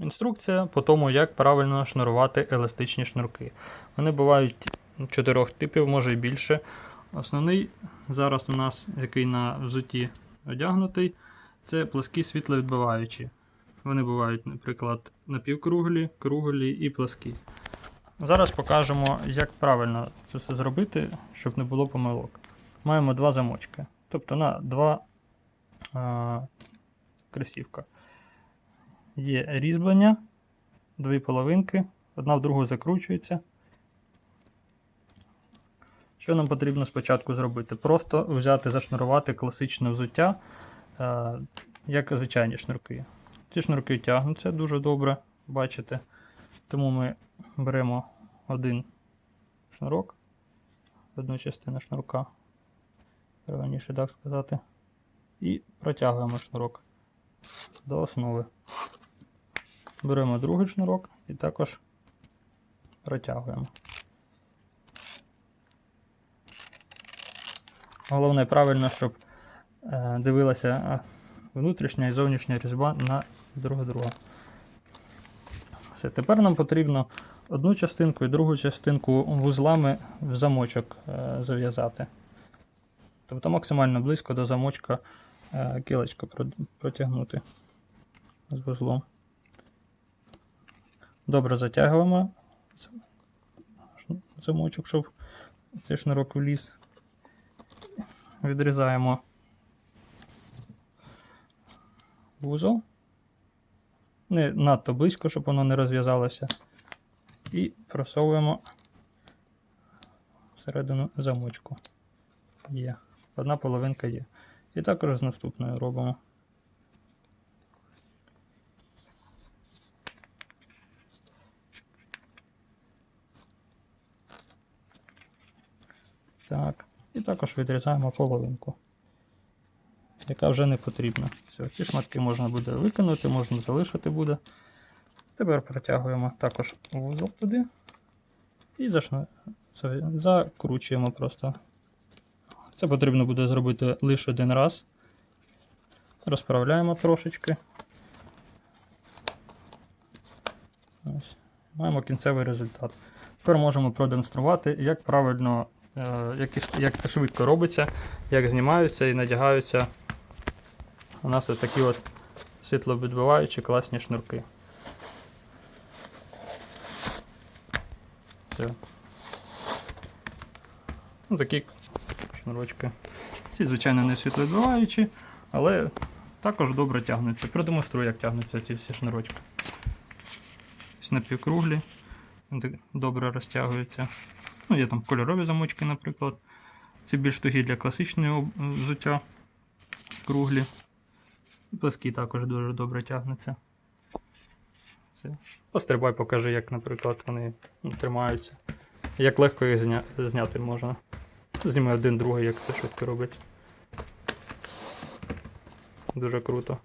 інструкція по тому, як правильно шнурувати еластичні шнурки. Вони бувають чотирьох типів, може і більше. Основний зараз у нас, який на взуті одягнутий, це пласкі світловідбиваючі. Вони бувають, наприклад, напівкруглі, круглі і пласкі. Зараз покажемо, як правильно це все зробити, щоб не було помилок. Маємо два замочки, тобто на два а, кросівка. Є різьблення, дві половинки, одна в другу закручується. Що нам потрібно спочатку зробити? Просто взяти, зашнурувати класичне взуття, е, як звичайні шнурки. Ці шнурки тягнуться дуже добре, бачите. Тому ми беремо один шнурок, одну частину шнурка, раніше так сказати, і протягуємо шнурок до основи. Беремо другий шнурок і також протягуємо. Головне правильно, щоб е, дивилася е, внутрішня і зовнішня різьба на друг друга. Все, тепер нам потрібно одну частинку і другу частинку вузлами в замочок е, зав'язати. Тобто максимально близько до замочка кілечко протягнути з вузлом. Добре затягуємо замочок, щоб цей шнурок вліз. Відрізаємо вузол. Не надто близько, щоб воно не розв'язалося. І просовуємо всередину замочку. Є. Одна половинка є. І також з наступною робимо. Так. І також відрізаємо половинку, яка вже не потрібна. Все, ці шматки можна буде викинути, можна залишити буде. Тепер протягуємо також вузол туди і зашну... закручуємо просто. Це потрібно буде зробити лише один раз. Розправляємо трошечки. Ось. Маємо кінцевий результат. Тепер можемо продемонструвати, як правильно, як, як це швидко робиться, як знімаються і надягаються у нас ось такі от світловідбиваючі класні шнурки. Все. Ну, такі шнурочки. Ці, звичайно, не світловідбиваючі, але також добре тягнуться. Продемонструю, як тягнуться ці всі шнурочки. Ось напівкруглі, добре розтягуються. Ну, є там кольорові замочки, наприклад. Ці більш тугі для класичного взуття. Круглі. І також дуже добре тягнуться. Все. Пострибай, покажи, як, наприклад, вони тримаються. Як легко їх зня... зняти можна. Зніми один другий, як це швидко робиться. Дуже круто.